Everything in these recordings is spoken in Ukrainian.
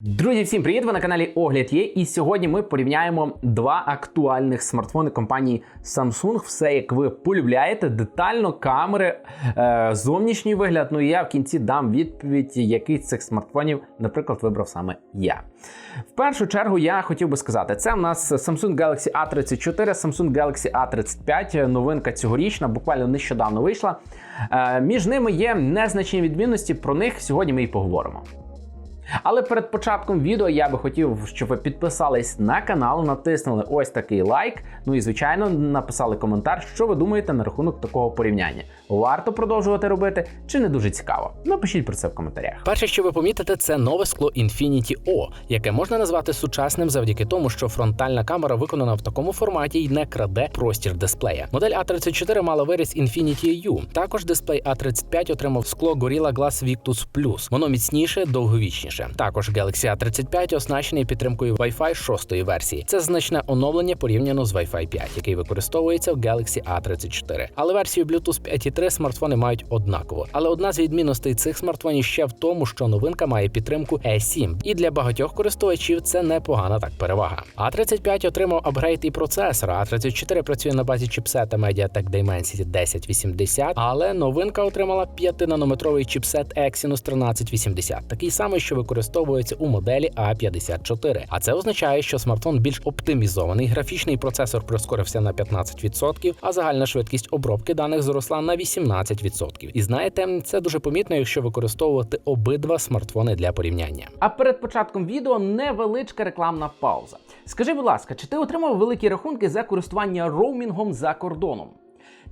Друзі, всім привіт! Ви на каналі Огляд є. І сьогодні ми порівняємо два актуальних смартфони компанії Samsung. Все як ви полюбляєте, детально камери, е, зовнішній вигляд. Ну і я в кінці дам відповідь, який з цих смартфонів, наприклад, вибрав саме я. В першу чергу я хотів би сказати, це в нас Samsung Galaxy A34, Samsung Galaxy A35, новинка цьогорічна, буквально нещодавно вийшла. Е, між ними є незначні відмінності. Про них сьогодні ми і поговоримо. Але перед початком відео я би хотів, щоб ви підписались на канал, натиснули ось такий лайк. Ну і звичайно написали коментар, що ви думаєте на рахунок такого порівняння. Варто продовжувати робити чи не дуже цікаво? Напишіть про це в коментарях. Перше, що ви помітите, це нове скло Infinity O, яке можна назвати сучасним завдяки тому, що фронтальна камера виконана в такому форматі і не краде простір дисплея. Модель A34 мала виріс Infinity U. Також дисплей A35 отримав скло Gorilla Glass Victus Plus. Воно міцніше, довговічніше. Також Galaxy A35 оснащений підтримкою Wi-Fi 6 версії. Це значне оновлення порівняно з Wi-Fi 5, який використовується в Galaxy A34. Але версію Bluetooth 5.3 смартфони мають однаково. Але одна з відмінностей цих смартфонів ще в тому, що новинка має підтримку E7. І для багатьох користувачів це непогана так перевага. A35 отримав апгрейд і процесора. A34 працює на базі чіпсета MediaTek Dimensity 1080, але новинка отримала 5-нанометровий чіпсет Exynos 1380, такий самий, що використовується у моделі A54. А це означає, що смартфон більш оптимізований, графічний процесор прискорився на 15%, а загальна швидкість обробки даних зросла на 18%. І знаєте, це дуже помітно, якщо використовувати обидва смартфони для порівняння. А перед початком відео невеличка рекламна пауза. Скажи, будь ласка, чи ти отримав великі рахунки за користування роумінгом за кордоном?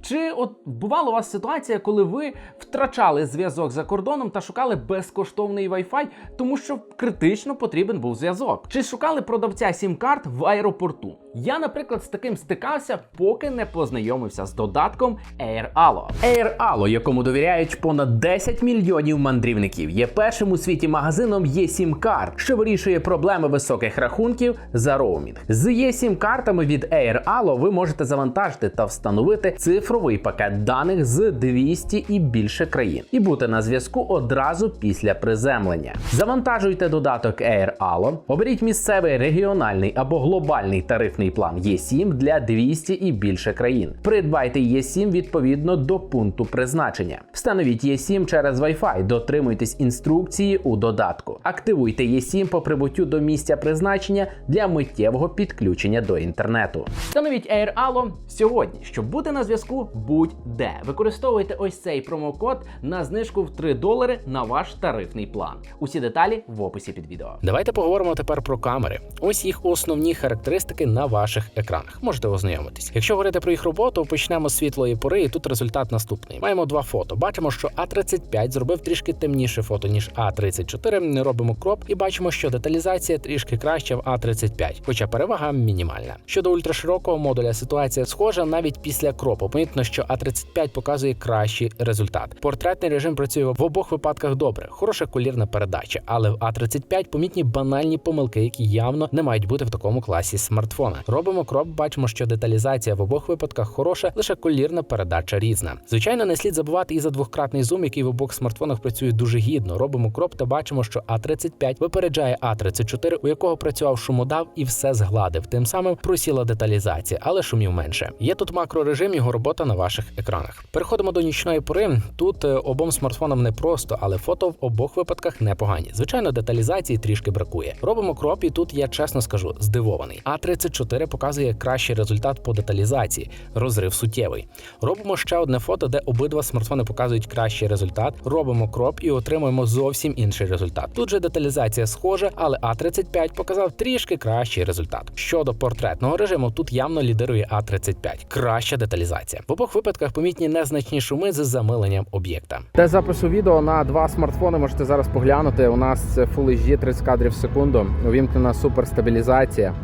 Чи от бувала у вас ситуація, коли ви втрачали зв'язок за кордоном та шукали безкоштовний Wi-Fi, тому що критично потрібен був зв'язок? Чи шукали продавця сім-карт в аеропорту? Я, наприклад, з таким стикався, поки не познайомився з додатком AirAllo. AirAllo, якому довіряють понад 10 мільйонів мандрівників, є першим у світі магазином eSIM карт, що вирішує проблеми високих рахунків за роумінг. З eSIM картами від AirAllo ви можете завантажити та встановити цифровий пакет даних з 200 і більше країн і бути на зв'язку одразу після приземлення. Завантажуйте додаток AirAllo, оберіть місцевий регіональний або глобальний тарифний план eSIM для 200 і більше країн. Придбайте eSIM відповідно до пункту призначення. Встановіть eSIM через Wi-Fi, дотримуйтесь інструкції у додатку. Активуйте eSIM по прибуттю до місця призначення для миттєвого підключення до інтернету. Встановіть AirAllo сьогодні, щоб бути на зв'язку будь-де. Використовуйте ось цей промокод на знижку в 3 долари на ваш тарифний план. Усі деталі в описі під відео. Давайте поговоримо тепер про камери. Ось їх основні характеристики на ваших екранах. Можете ознайомитись. Якщо говорити про їх роботу, почнемо з світлої пори, і тут результат наступний. Маємо два фото. Бачимо, що А35 зробив трішки темніше фото, ніж А34. Не робимо кроп і бачимо, що деталізація трішки краща в А35, хоча перевага мінімальна. Щодо ультраширокого модуля, ситуація схожа навіть після кропу. Помітно, що А35 показує кращий результат. Портретний режим працює в обох випадках добре, хороша колірна передача, але в А35 помітні банальні помилки, які явно не мають бути в такому класі смартфона. Робимо кроп, бачимо, що деталізація в обох випадках хороша, лише колірна передача різна. Звичайно, не слід забувати і за двохкратний зум, який в обох смартфонах працює дуже гідно. Робимо кроп та бачимо, що А35 випереджає А34, у якого працював шумодав і все згладив. Тим самим просіла деталізація, але шумів менше. Є тут макрорежим, його робота на ваших екранах. Переходимо до нічної пори. Тут е, обом смартфонам не просто, але фото в обох випадках непогані. Звичайно, деталізації трішки бракує. Робимо кроп, і тут я чесно скажу, здивований. А34 показує кращий результат по деталізації, розрив суттєвий. Робимо ще одне фото, де обидва смартфони показують кращий результат. Робимо кроп і отримуємо зовсім інший результат. Тут же деталізація схожа, але А35 показав трішки кращий результат. Щодо портретного режиму, тут явно лідирує А35. Краща деталізація. В обох випадках помітні незначні шуми з замиленням об'єкта. Для запису відео на два смартфони можете зараз поглянути. У нас це Full HD 30 кадрів в секунду. Увімкнена суперстабілізація.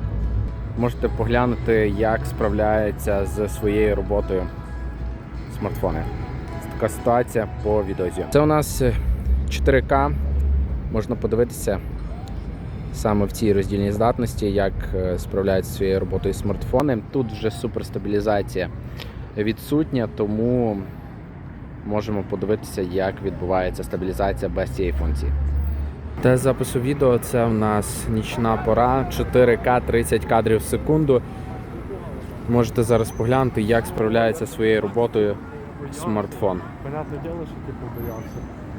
Можете поглянути, як справляється з своєю роботою смартфони. Така ситуація по відеозі. Це у нас 4К. Можна подивитися саме в цій роздільній здатності, як е, справляються зі своєю роботою смартфони. Тут вже суперстабілізація відсутня, тому можемо подивитися, як відбувається стабілізація без цієї функції. Тест запису відео це в нас нічна пора, 4К 30 кадрів в секунду. Можете зараз поглянути, як справляється своєю роботою смартфон. Понятне діло, що ти боявся.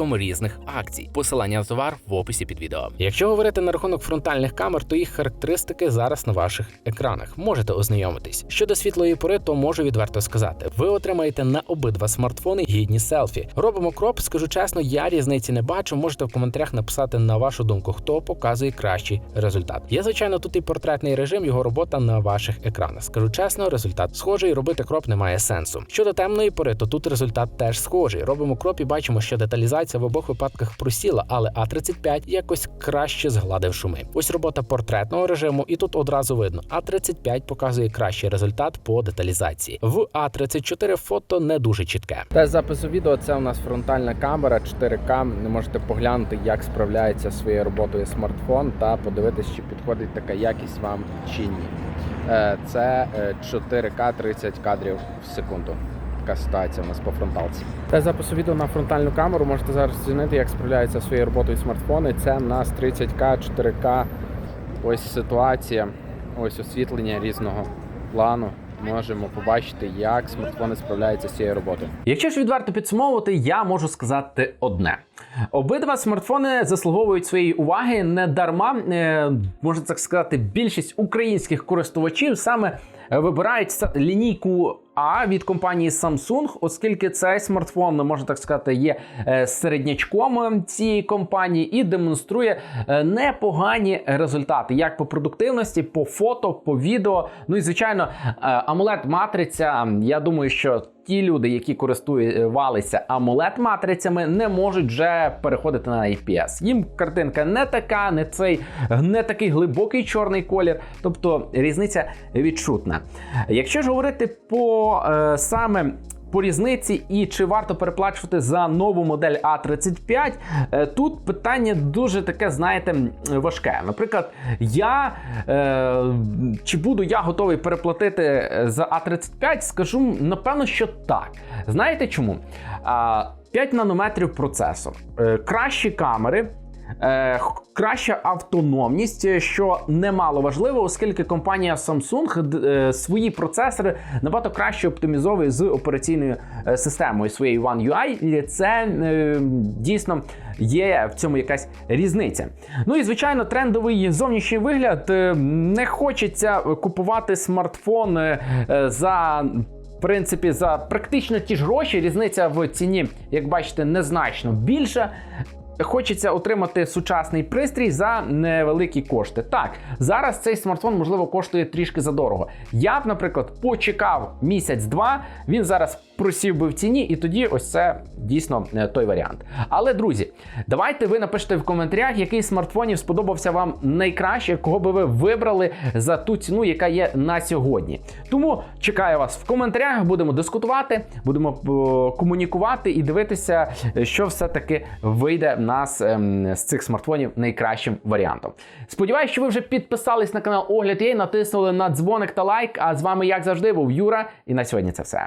різних акцій. Посилання на товар в описі під відео. Якщо говорити на рахунок фронтальних камер, то їх характеристики зараз на ваших екранах. Можете ознайомитись. Щодо світлої пори, то можу відверто сказати: ви отримаєте на обидва смартфони гідні селфі. Робимо кроп, скажу чесно, я різниці не бачу. Можете в коментарях написати на вашу думку, хто показує кращий результат. Є звичайно тут і портретний режим, його робота на ваших екранах. Скажу чесно, результат схожий. Робити кроп немає сенсу. Щодо темної пори, то тут результат теж схожий. Робимо кроп і бачимо, що деталізація в обох випадках просіла, але А35 якось краще згладив шуми. Ось робота портретного режиму, і тут одразу видно. А35 показує кращий результат по деталізації. В А34 фото не дуже чітке. Тест запису відео це у нас фронтальна камера 4К. Не можете поглянути, як справляється своєю роботою смартфон та подивитись, чи підходить така якість вам чи ні. Е, Це е, 4К 30 кадрів в секунду. Така ситуація у нас по фронталці. Тест запису відео на фронтальну камеру можете зараз оцінити, як справляються своєю роботою смартфони. Це у нас 30К, 4К. Ось ситуація, ось освітлення різного плану. Можемо побачити, як смартфони справляються з цією роботою. Якщо ж відверто підсумовувати, я можу сказати одне: обидва смартфони заслуговують своєї уваги не дарма, е, можна так сказати, більшість українських користувачів саме е, вибирають лінійку. А від компанії Samsung, оскільки цей смартфон, можна так сказати, є е, середнячком цієї компанії і демонструє е, непогані результати, як по продуктивності, по фото, по відео. Ну і звичайно, amoled матриця. Я думаю, що ті люди, які користувалися amoled матрицями, не можуть вже переходити на IPS. Їм картинка не така, не цей не такий глибокий чорний колір. Тобто різниця відчутна. Якщо ж говорити по е, саме по різниці і чи варто переплачувати за нову модель А35, е, тут питання дуже таке, знаєте, важке. Наприклад, я е, чи буду я готовий переплатити е, за А35, скажу напевно, що так. Знаєте чому? 5 нанометрів процесор, кращі камери. Е, краща автономність, е, що немало важливо, оскільки компанія Samsung е, свої процесори набагато краще оптимізовує з операційною е, системою своєю One UI. І це е, дійсно є в цьому якась різниця. Ну і звичайно, трендовий зовнішній вигляд е, не хочеться купувати смартфон за. В принципі, за практично ті ж гроші різниця в ціні, як бачите, незначно більша. Хочеться отримати сучасний пристрій за невеликі кошти. Так, зараз цей смартфон можливо коштує трішки задорого. Я б, наприклад, почекав місяць-два. Він зараз просів би в ціні, і тоді ось це дійсно е, той варіант. Але друзі, давайте ви напишете в коментарях, який смартфонів сподобався вам найкраще, кого би ви вибрали за ту ціну, яка є на сьогодні. Тому чекаю вас в коментарях, будемо дискутувати, будемо е, комунікувати і дивитися, е, що все-таки вийде нас ем, з цих смартфонів найкращим варіантом. Сподіваюсь, що ви вже підписались на канал Огляд є, натиснули на дзвоник та лайк. А з вами, як завжди, був Юра. І на сьогодні це все.